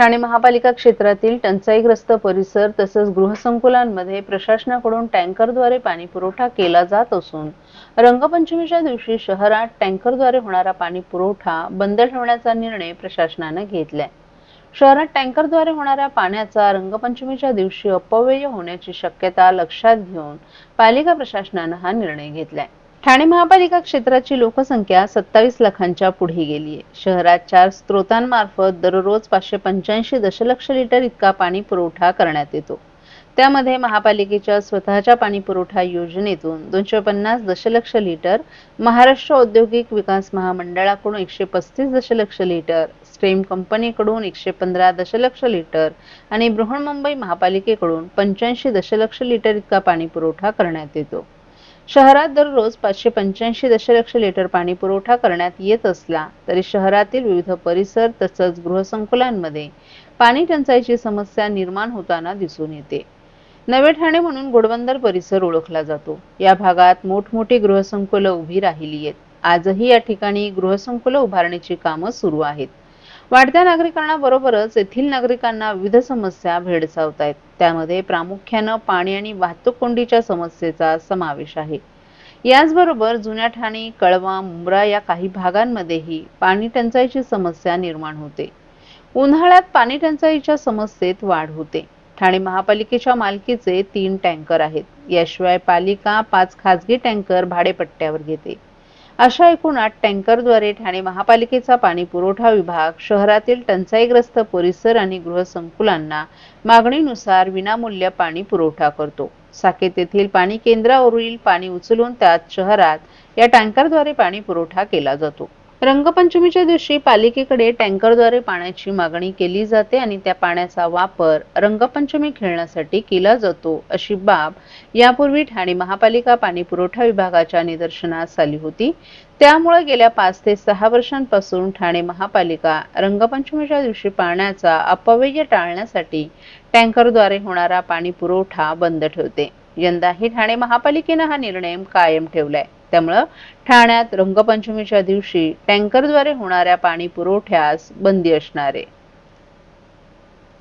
ठाणे महापालिका क्षेत्रातील टंचाईग्रस्त परिसर तसंच गृहसंकुलांमध्ये प्रशासनाकडून टँकरद्वारे पाणी पुरवठा केला जात असून रंगपंचमीच्या दिवशी शहरात टँकरद्वारे होणारा पाणी पुरवठा बंद ठेवण्याचा निर्णय प्रशासनानं घेतलाय. शहरात टँकरद्वारे होणाऱ्या पाण्याचा रंगपंचमीच्या दिवशी अपव्यय होण्याची शक्यता लक्षात घेऊन पालिका प्रशासनानं हा निर्णय घेतलाय. ठाणे महापालिका क्षेत्राची लोकसंख्या सत्तावीस लाखांच्या पुढे गेली आहे शहरात चार स्त्रोतांमार्फत दररोज पाचशे पंच्याऐंशी दशलक्ष लिटर इतका पाणी पुरवठा करण्यात येतो. त्यामध्ये महापालिकेच्या स्वतःच्या पाणी पुरवठा योजनेतून दोनशे पन्नास दशलक्ष लिटर महाराष्ट्र औद्योगिक विकास महामंडळाकडून एकशे पस्तीस दशलक्ष लिटर स्टेम कंपनीकडून एकशे पंधरा दशलक्ष लिटर आणि बृहन्मुंबई महापालिकेकडून पंच्याऐंशी दशलक्ष लिटर इतका पाणी पुरवठा करण्यात येतो. शहरात दररोज पाचशे पंच्याऐंशी दशलक्ष लिटर पाणी पुरवठा करण्यात येत असला तरी शहरातील विविध परिसर तसंच गृहसंकुलांमध्ये पाणी टंचाईची समस्या निर्माण होताना दिसून येते. नवे ठाणे म्हणून घोडबंदर परिसर ओळखला जातो. या भागात मोठमोठी गृहसंकुलं उभी राहिली आहेत. आजही या ठिकाणी गृहसंकुलं उभारण्याची कामं सुरू आहेत. वाढत्या नागरिकांबरोबरच येथील नागरिकांना विविध समस्या भेडसावत आहेत त्यामध्ये प्रामुख्यानं पाणी आणि वाहतूक कोंडीच्या समस्येचा समावेश आहे. याचबरोबर जुन्या ठाणे कळवा मुंब्रा या काही भागांमध्येही पाणी टंचाईची समस्या निर्माण होते. उन्हाळ्यात पाणी टंचाईच्या समस्येत वाढ होते. ठाणे महापालिकेच्या मालकीचे तीन टँकर आहेत. याशिवाय पालिका पाच खाजगी टँकर भाडेपट्ट्यावर घेते. अशा एकूण आठ टँकरद्वारे ठाणे महापालिकेचा पाणी पुरवठा विभाग शहरातील टंचाईग्रस्त परिसर आणि गृहसंकुलांना मागणीनुसार विनामूल्य पाणी पुरवठा करतो. साकेत येथील पाणी केंद्रावरील पाणी उचलून त्यात शहरात या टँकरद्वारे पाणी पुरवठा केला जातो. रंगपंचमीच्या दिवशी पालिकेकडे टँकरद्वारे पाण्याची मागणी केली जाते आणि त्या पाण्याचा वापर रंगपंचमी खेळण्यासाठी केला जातो अशी बाब यापूर्वी ठाणे महापालिका पाणी पुरवठा विभागाच्या निदर्शनास आली होती. त्यामुळे गेल्या पाच ते सहा वर्षांपासून ठाणे महापालिका रंगपंचमीच्या दिवशी पाण्याचा अपव्यय टाळण्यासाठी टँकरद्वारे होणारा पाणी पुरवठा बंद ठेवते. यंदाही ठाणे महापालिकेनं हा निर्णय कायम ठेवलाय. त्यामुळं ठाण्यात रंगपंचमीच्या दिवशी टँकरद्वारे होणाऱ्या पाणी पुरवठ्यास बंदी असणार आहे.